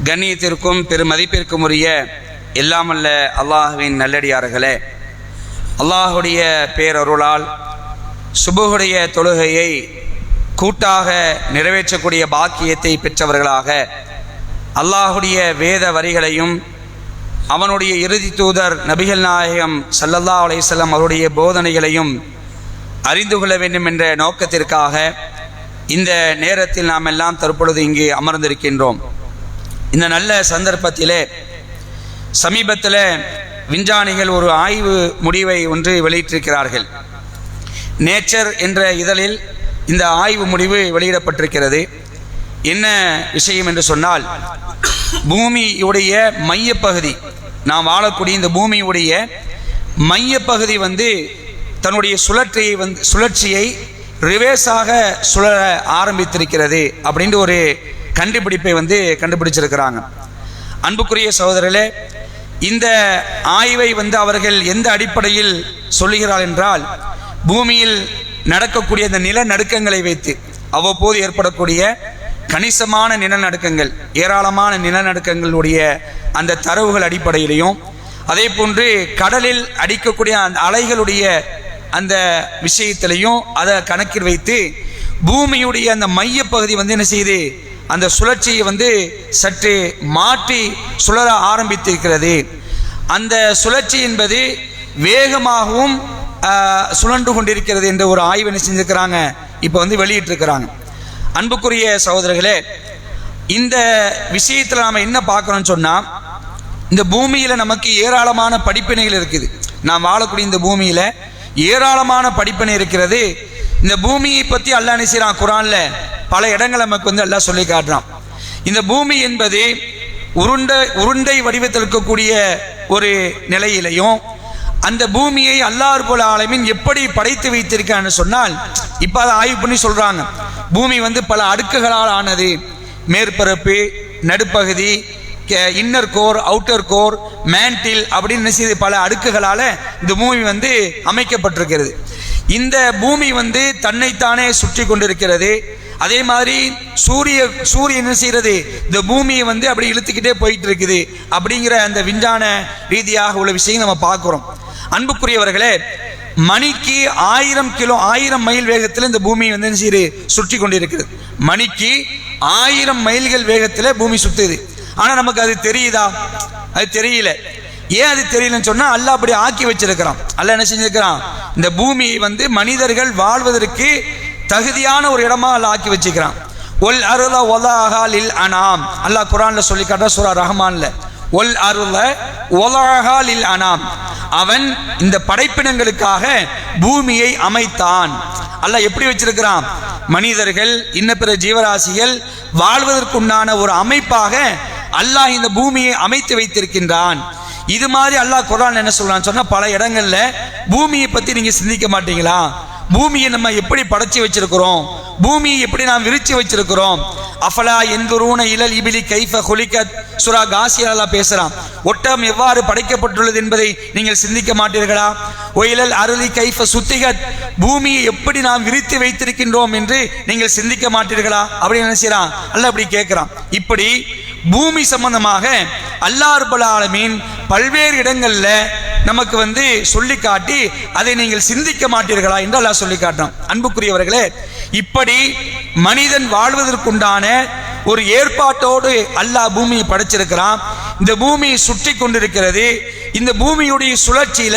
கண்ணியத்திற்கும் பெருமதிப்பிற்கும் உரிய எல்லாமல்ல அல்லாஹுவின் நல்லடியார்களே. அல்லாஹுடைய பேரருளால் சுபுகுடைய தொழுகையை கூட்டாக நிறைவேற்றக்கூடிய பாக்கியத்தை பெற்றவர்களாக அல்லாஹுடைய வேத வரிகளையும் அவனுடைய இறுதி தூதர் நபிகள் நாயகம் சல்லல்லா அலையம் அவருடைய போதனைகளையும் அறிந்து கொள்ள வேண்டும் என்ற நோக்கத்திற்காக இந்த நேரத்தில் நாம் எல்லாம் தற்பொழுது இங்கே அமர்ந்திருக்கின்றோம். இந்த நல்ல சந்தர்ப்பத்திலே சமீபத்தில் விஞ்ஞானிகள் ஒரு ஆய்வு முடிவை ஒன்று வெளியிட்டிருக்கிறார்கள். நேச்சர் என்ற இதழில் இந்த ஆய்வு முடிவு வெளியிடப்பட்டிருக்கிறது. என்ன விஷயம் என்று சொன்னால் பூமியுடைய மையப்பகுதி நாம் வாழக்கூடிய இந்த பூமியுடைய மையப்பகுதி வந்து தன்னுடைய சுழற்சியை வந்து சுழற்சியை ரிவேஸாக சுழல ஆரம்பித்திருக்கிறது அப்படின்ற ஒரு கண்டுபிடிப்பை வந்து கண்டுபிடிச்சிருக்கிறாங்க. அன்புக்குரிய சகோதரர்களே இந்த ஆய்வை வந்து அவர்கள் எந்த அடிப்படையில் சொல்லுகிறார் என்றால் பூமியில் நடக்கக்கூடிய இந்த நிலநடுக்கங்களை வைத்து அவ்வப்போது ஏற்படக்கூடிய கணிசமான நிலநடுக்கங்கள் ஏராளமான நிலநடுக்கங்களுடைய அந்த தரவுகள் அடிப்படையிலையும் அதே போன்று கடலில் அடிக்கக்கூடிய அந்த அலைகளுடைய அந்த விஷயத்திலையும் அதை கணக்கில் வைத்து பூமியுடைய அந்த மையப்பகுதி வந்து என்ன செய்யுது அந்த சுழற்சியை வந்து சற்று மாற்றி சுழற ஆரம்பித்திருக்கிறது. அந்த சுழற்சி என்பது வேகமாகவும் சுழண்டு சுழன்று கொண்டிருக்கிறது என்ற ஒரு ஆய்வு என்ன இப்போ வந்து வெளியிட்டிருக்கிறாங்க. அன்புக்குரிய சகோதரர்களே இந்த விஷயத்தில் நாம் என்ன பார்க்குறோன்னு சொன்னால் இந்த பூமியில் நமக்கு ஏராளமான படிப்பினைகள் இருக்குது. நாம் வாழக்கூடிய இந்த பூமியில் ஏராளமான படிப்பினை இருக்கிறது. இந்த பூமியை பற்றி அல்லாஹ் நினைச்சான் குரான்ல பல இடங்கள் நமக்கு வந்து எல்லாம் சொல்லி காட்டுறான். இந்த பூமி என்பது உருண்டை உருண்டை வடிவத்தில் இருக்கக்கூடிய ஒரு நிலையிலையும் அந்த பூமியை அல்லாஹ் போல ஆலமின் எப்படி படைத்து வைத்திருக்கான்னு சொன்னால் இப்போ அதை ஆய்வு பண்ணி சொல்கிறாங்க பூமி வந்து பல அடுக்குகளால் ஆனது. மேற்பரப்பு நடுப்பகுதி inner core outer core mantle அப்படின்னு நினைச்சது பல அடுக்குகளால் இந்த பூமி வந்து அமைக்கப்பட்டிருக்கிறது. இந்த பூமி வந்து தன்னைத்தானே சுற்றி கொண்டிருக்கிறது. அதே மாதிரி சூரிய சூரியன் என்ன செய்யறது இந்த பூமியை வந்து அப்படி இழுத்துக்கிட்டே போயிட்டு இருக்குது அப்படிங்கிற அந்த விஞ்ஞான ரீதியாக உள்ள விஷயம் நம்ம பார்க்குறோம். அன்புக்குரியவர்களே மணிக்கு ஆயிரம் கிலோ ஆயிரம் மைல் வேகத்தில் இந்த பூமி வந்து என்ன செய்யுது? சுற்றி கொண்டிருக்கிறது மணிக்கு ஆயிரம் மைல்கள் வேகத்தில் பூமி சுற்றுது ஆனால் நமக்கு அது தெரியுதா? அது தெரியல. ஏன் அது தெரியலன்னு சொன்னா அல்லாஹ் அப்படி ஆக்கி வச்சிருக்கிறான். அல்லாஹ் என்ன செஞ்சிருக்கிறான்? இந்த பூமியை வந்து மனிதர்கள் வாழ்வதற்கு தகுதியான ஒரு இடமா அல்லாஹ் ஆக்கி வச்சுக்கிறான் ஒல் அருள ஒலாஹா இல் அனாம். அல்லாஹ் குரான்ல சொல்லி காட்டா சூரா ரஹ்மான்ல ஒல் அருள ஒலாஹா இல் அனாம். அவன் இந்த படைப்பினங்களுக்காக பூமியை அமைத்தான். அல்லாஹ் எப்படி வச்சிருக்கிறான்? மனிதர்கள் இன்ன பிற ஜீவராசிகள் வாழ்வதற்குண்டான ஒரு அமைப்பாக அல்லாஹ் இந்த பூமியை அமைத்து வைத்திருக்கின்றான். இது மாதிரி அல்லாஹ் குரான் என்ன சொல்றான்னு சொன்னா பல இடங்கள்ல பூமியை பத்தி நீங்க சிந்திக்க மாட்டீங்களா? பூமியை நம்ம எப்படி படைச்சு வச்சிருக்கிறோம்? பூமியை எப்படி நாம் விரிச்சு வச்சிருக்கிறோம்? அஃபலா எந்தூன இலல் இபிலி கைஃப குலிக்கத் சுரா காசியாலா பேசுறான். ஒட்டம் எவ்வாறு படைக்கப்பட்டுள்ளது என்பதை நீங்கள் சிந்திக்க மாட்டீர்களா? ஒயிலல் அருளி கைஃப சுத்திகத்? பூமியை எப்படி நாம் விரித்து வைத்திருக்கின்றோம் என்று நீங்கள் சிந்திக்க மாட்டீர்களா? அப்படின்னு என்ன அல்ல அப்படி கேட்கிறான் இப்படி பூமி சம்பந்தமாக அல்லாஹ் ரப்பல் ஆலமீன் பல்வேறு இடங்களில் நமக்கு வந்து சொல்லி காட்டி அதை நீங்கள் சிந்திக்க மாட்டீர்களா என்று அல்லாஹ் சொல்லி காட்டுறான். அன்புக்குரியவர்களே இப்படி மனிதன் வாழ்வதற்குண்டான ஒரு ஏற்பாட்டோடு அல்லாஹ் பூமியை படைச்சிருக்கிறான். இந்த பூமியை சுற்றி கொண்டிருக்கிறது. இந்த பூமியுடைய சுழற்சியில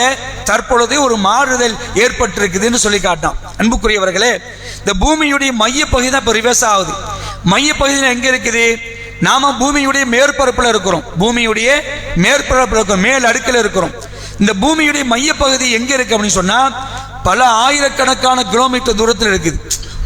தற்பொழுது ஒரு மாறுதல் ஏற்பட்டிருக்குதுன்னு சொல்லி காட்டான் அன்புக்குரியவர்களே இந்த பூமியுடைய மையப்பகுதி தான் இப்போ ரிவர்ஸ் ஆகுது. மையப்பகுதியில் எங்கே இருக்குது? நாம பூமியுடைய மேற்பரப்பில் இருக்கிறோம். பூமியுடைய மேற்பரப்பில் இருக்கிறோம். மேல் அடுக்கில் இருக்கிறோம். இந்த பூமியுடைய மையப்பகுதி எங்க இருக்கு அப்படின்னு சொன்னா பல ஆயிரக்கணக்கான கிலோமீட்டர் தூரத்தில் இருக்குது.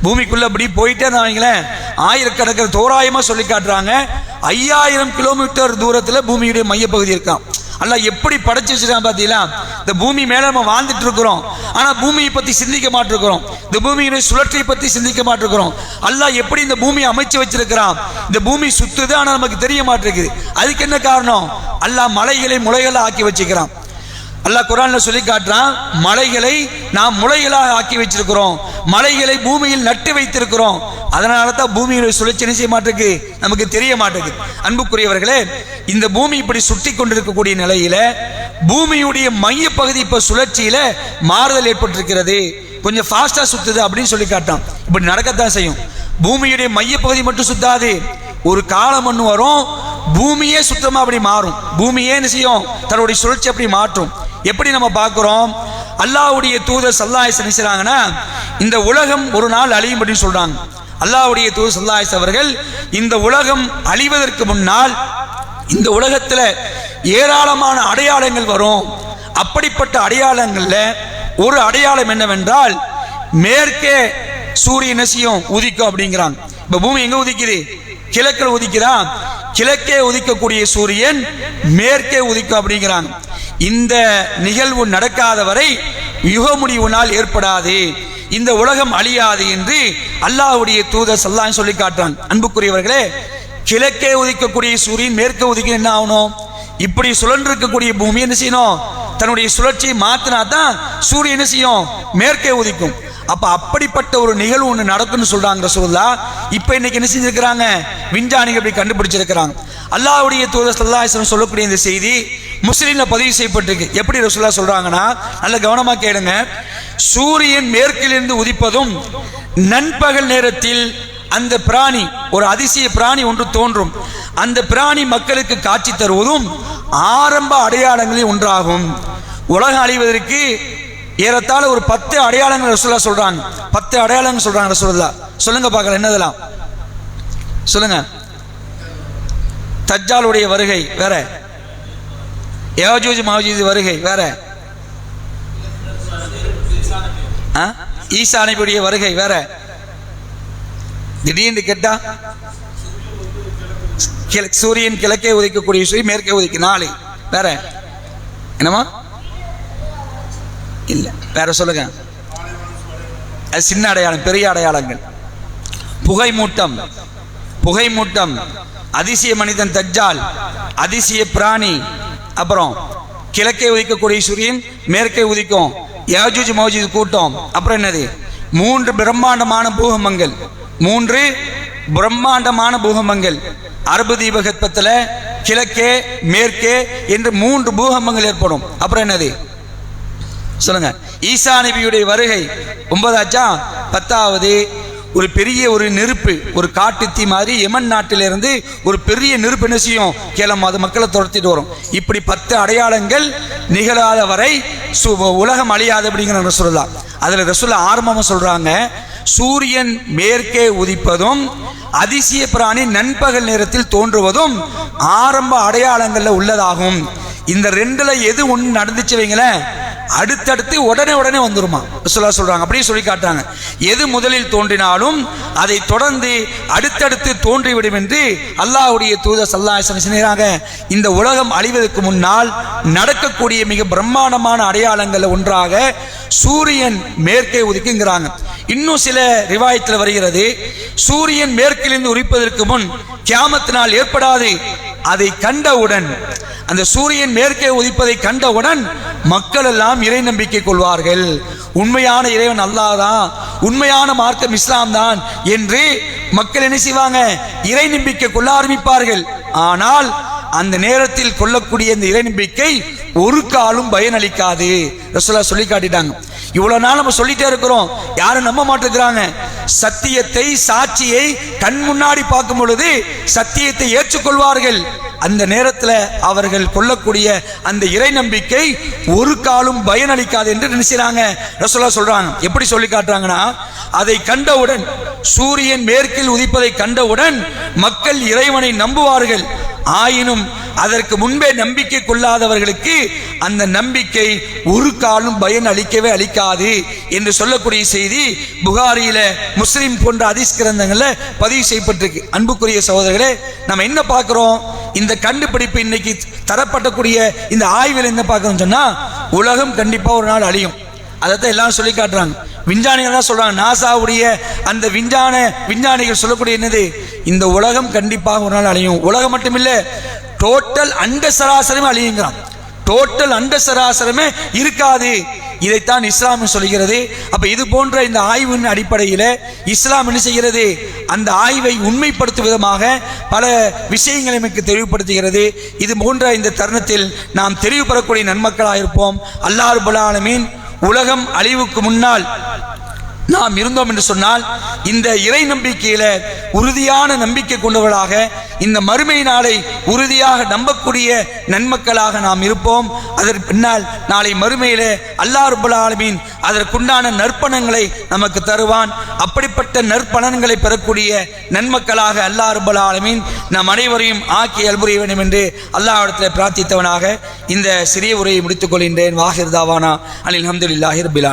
பூமிக்குள்ள அப்படி போயிட்டே வைங்களேன் ஆயிரக்கணக்கில் தோராயமா சொல்லி காட்டுறாங்க. ஐயாயிரம் கிலோமீட்டர் தூரத்தில் பூமியுடைய மையப்பகுதி இருக்கான் அல்லாஹ் எப்படி படைச்சு வச்சிருக்கான் பார்த்தீங்களா இந்த பூமி மேலே நம்ம வாழ்ந்துட்டு இருக்கிறோம். ஆனால் பூமியை பற்றி சிந்திக்க மாட்டிருக்கிறோம். இந்த பூமியினுடைய சுழற்சியை பற்றி சிந்திக்க மாட்டிருக்கிறோம். அல்லாஹ் எப்படி இந்த பூமியை அமைச்சு வச்சிருக்கிறான்? இந்த பூமி சுத்துது ஆனால் நமக்கு தெரிய மாட்டிருக்குது. அதுக்கு என்ன காரணம்? அல்லாஹ் மலைகளை முளைகளை ஆக்கி வச்சுக்கிறான் அல்லாஹ் குரான்ல சொல்லி காட்டுறான் மலைகளை நாம் முளைகளாக ஆக்கி வச்சிருக்கிறோம். மலைகளை பூமியில் நட்டு வைத்திருக்கிறோம். அதனால தான் பூமியுடைய சுழற்சி என்ன செய்ய மாட்டேங்குது நமக்கு தெரிய மாட்டேங்குது அன்புக்குரியவர்களே இந்த பூமி இப்படி சுட்டி கொண்டிருக்கக்கூடிய நிலையில பூமியுடைய மையப்பகுதி இப்போ சுழற்சியில மாறுதல் ஏற்பட்டிருக்கிறது. கொஞ்சம் ஃபாஸ்டா சுத்துது அப்படின்னு சொல்லி காட்டான் இப்படி நடக்கத்தான் செய்யும். பூமியுடைய மையப்பகுதி மட்டும் சுத்தாது. ஒரு காலம் ஒன்று வரும் பூமியே சுத்தமாக அப்படி மாறும். பூமியே என்ன செய்யும்? தன்னுடைய சுழற்சி அப்படி மாற்றும். எப்படி நம்ம பார்க்குறோம்? அல்லாஹ்வுடைய தூதர் சல்லாஹ் என்ன இந்த உலகம் ஒரு நாள் அழியும் அப்படின்னு சொல்கிறாங்க அல்லாவுடைய தூதர் சல்லாஹ் அவர்கள் இந்த உலகம் அழிவதற்கு முன்னால் இந்த உலகத்தில் ஏராளமான அடையாளங்கள் வரும். அப்படிப்பட்ட அடையாளங்களில் ஒரு அடையாளம் என்னவென்றால் மேற்கே சூரியன் நசியம் உதிக்கும் அப்படிங்கிறாங்க. இப்போ பூமி எங்கே உதிக்குது? கிழக்கில் உதிக்குதா? கிழக்கே உதிக்கக்கூடிய சூரியன் மேற்கே உதிக்கும் அப்படிங்கிறாங்க. இந்த நிகழ்வு நடக்காத வரை யுக முடிவு நாள் ஏற்படாது. இந்த உலகம் அழியாது என்று அல்லாஹுடைய தூதர் சல்லான் சொல்லி காட்டுறாங்க அன்புக்குரியவர்களே கிழக்கே உதிக்கக்கூடிய சூரியன் மேற்கே உதிக்க என்ன ஆகணும்? இப்படி சுழன்று இருக்கக்கூடிய பூமி என்ன செய்யணும்? தன்னுடைய சுழற்சியை மாத்தினா தான் சூரியன் என்ன செய்யும்? மேற்கே உதிக்கும். அப்ப அப்படிப்பட்ட ஒரு நிகழ்வு ஒன்று நடக்கும்னு சொல்றாங்க ரசூல்லா இப்ப இன்னைக்கு என்ன செஞ்சிருக்கிறாங்க? விஞ்ஞானிகள் இப்படி கண்டுபிடிச்சிருக்கிறாங்க. அல்லாவுடைய தூதர் ஸல்லல்லாஹு சொல்லக்கூடிய இந்த செய்தி முஸ்லீம்ல பதிவு செய்யப்பட்டிருக்கு. எப்படி ரசுல்லா சொல்றாங்கன்னா நல்ல கவனமா கேளுங்க. சூரியன் மேற்கிலிருந்து உதிப்பதும் நண்பகல் நேரத்தில் அந்த பிராணி ஒரு அதிசய பிராணி ஒன்று தோன்றும். அந்த பிராணி மக்களுக்கு காட்சி தருவதும் ஆரம்ப அடையாளங்களில் ஒன்றாகும். உலகம் அழிவதற்கு ஏறத்தாழ ஒரு பத்து அடையாளங்கள் ரசூல்லா சொல்றாங்க. பத்து அடையாளங்கள் சொல்றாங்க ரசூல்லா சொல்லுங்க பார்க்கலாம் என்னதெல்லாம்? சொல்லுங்க. தஜ்ஜாலுடைய வருகை வேற. யஜூஜ் மஹஜூஜ் வருகை வேற? ஆ? ஈசா வருகை வேற? திடீர்னு கேட்டா கிழ- சூரியன் கிழக்கே உதைக்கக்கூடிய சூரியன் மேற்கே உதைக்க நாலு வேற? என்னமா இல்ல வேற சொல்லுங்க. அது சின்ன அடையாளம் பெரிய அடையாளங்கள். புகை மூட்டம் புகை மூட்டம் அதிசய மனிதன் தஜ்ஜால் அதிசய பிராணி அப்புறம் கிழக்கே உதிக்கக்கூடிய சூரியன் மேற்கே உதிக்கும். யாஜூஜ் மௌஜூஜ் கூட்டம். அப்புறம் என்னது? மூன்று பிரம்மாண்டமான பூகம்பங்கள். மூன்று பிரம்மாண்டமான பூகம்பங்கள். அரபு தீபகற்பத்தில் கிழக்கே மேற்கே என்று மூன்று பூகம்பங்கள் ஏற்படும். அப்புறம் என்னது? சொல்லுங்க. ஈசா நபியுடைய வருகை. ஒன்பதாச்சா பத்தாவது ஒரு பெரிய ஒரு நெருப்பு ஒரு காட்டுத்தீ மாதிரி எமன் நாட்டிலிருந்து ஒரு பெரிய நெருப்பு என்ன செய்யும்? கேளம் அது மக்களை துரத்திட்டு வரும். இப்படி பத்து அடையாளங்கள் நிகழாத வரை சு- உலகம் அழியாது அப்படிங்கிற ரசூல்லா அதில் ரசூல்லா ஆரம்பமாக சொல்கிறாங்க சூரியன் மேற்கே உதிப்பதும் அதிசய பிராணி நண்பகல் நேரத்தில் தோன்றுவதும் ஆரம்ப அடையாளங்களில் உள்ளதாகும். இந்த ரெண்டுல எது ஒன்று நடந்துச்சு வைங்களேன்? அடுத்தடுத்து உடனே உடனே வந்துருமா. ரசூலுல்லாஹ் சொல்றாங்க. அப்படியே சொல்லி காட்டுறாங்க. எது முதலில் தோன்றினாலும் அதை தொடர்ந்து அடுத்தடுத்து தோன்றிவிடும் என்று அல்லாஹ்வுடைய தூதர் சல்லாஹ் செய்கிறாங்க இந்த உலகம் அழிவதற்கு முன்னால் நடக்கக்கூடிய மிக பிரம்மாண்டமான அடையாளங்கள் ஒன்றாக சூரியன் மேற்கே உதிக்குங்கிறாங்க. இன்னும் சில ரிவாயத்தில் வருகிறது. சூரியன் மேற்கிலிருந்து உரிப்பதற்கு முன் கியாமத்தினால் ஏற்படாது. அதை கண்டவுடன் அந்த சூரியன் மேற்கே உதிப்பதை கண்டவுடன் மக்கள் எல்லாம் இறை நம்பிக்கை கொள்வார்கள். உண்மையான இறைவன் அல்லாஹ் தான் உண்மையான மார்க்கம் இஸ்லாம் தான் என்று மக்கள் என்ன செய்வாங்க? இறை நம்பிக்கை கொள்ள ஆரம்பிப்பார்கள். ஆனால் அந்த நேரத்தில் கொள்ளக்கூடிய இந்த இறை நம்பிக்கை ஒரு காலும் பயனளிக்காது. ரசோல்லா சொல்லி காட்டிட்டாங்க. இவ்வளவு நாள் நம்ம சொல்லிட்டே இருக்கிறோம். யாரும் நம்ப மாட்டேங்கிறாங்க. சத்தியத்தை சாட்சியை கண் முன்னாடி பார்க்கும் பொழுது சத்தியத்தை ஏற்றுக்கொள்வார்கள். அந்த நேரத்தில் அவர்கள் கொள்ளக்கூடிய அந்த இறை நம்பிக்கை ஒரு காலும் பயனளிக்காது என்று நினைச்சாங்க ரசோல்லா சொல்றாங்க. எப்படி சொல்லி காட்டுறாங்கன்னா அதை கண்டவுடன் சூரியன் மேற்கில் உதிப்பதை கண்டவுடன் மக்கள் இறைவனை நம்புவார்கள். ஆயினும் அதற்கு முன்பே நம்பிக்கை கொள்ளாதவர்களுக்கு அந்த நம்பிக்கை ஒரு காலம் பயன் அளிக்கவே அளிக்காது என்று சொல்லக்கூடிய செய்தி புகாரியில முஸ்லிம் போன்ற அதிஸ் கிரந்தங்கள்ல பதிவு செய்யப்பட்டிருக்கு. அன்புக்குரிய சகோதரர்களே நம்ம என்ன பார்க்கிறோம்? இந்த கண்டுபிடிப்பு இன்னைக்கு தரப்பட்டக்கூடிய இந்த ஆய்வில் என்ன பார்க்கணும் சொன்னா உலகம் கண்டிப்பா ஒரு நாள் அழியும். அதைத்தான் எல்லாரும் சொல்லி காட்டுறாங்க. விஞ்ஞானிகள் தான் சொல்றாங்க நாசாவுடைய அந்த விஞ்ஞான விஞ்ஞானிகள் சொல்லக்கூடிய என்னது? இந்த உலகம் கண்டிப்பாக ஒரு நாள் அழியும். உலகம் மட்டுமில்லை டோட்டல் அண்ட சராசரமே அழியுங்கிறான். டோட்டல் அண்ட சராசரமே இருக்காது. இதைத்தான் இஸ்லாம் சொல்கிறது. அப்ப இது போன்ற இந்த ஆய்வின் அடிப்படையில் இஸ்லாம் என்ன செய்கிறது? அந்த ஆய்வை உண்மைப்படுத்தும் விதமாக பல விஷயங்களை நமக்கு தெளிவுபடுத்துகிறது. இது போன்ற இந்த தருணத்தில் நாம் தெளிவு பெறக்கூடிய நன்மக்களாக இருப்போம் அல்லாஹ் ஆலமீன் உலகம் அழிவுக்கு முன்னால் நாம் இருந்தோம் என்று சொன்னால் இந்த இறை நம்பிக்கையில உறுதியான நம்பிக்கை கொண்டவர்களாக இந்த மறுமை நாளை உறுதியாக நம்பக்கூடிய நன்மக்களாக நாம் இருப்போம். அதற்கு பின்னால் நாளை மறுமையில அல்லா ரபுல் ஆலமீன் அதற்குண்டான நற்பணங்களை நமக்கு தருவான். அப்படிப்பட்ட நற்பலன்களை பெறக்கூடிய நன்மக்களாக அல்லா ரபுல் ஆலமீன் நம் அனைவரையும் ஆக்கி அல்புரிய வேண்டும் என்று அல்லாஹிடத்தில் பிரார்த்தித்தவனாக இந்த சிறிய உரையை முடித்துக் கொள்கின்றேன். வாஹிர்தாவானா அலில் அஹமதுல்லாஹி ரபில்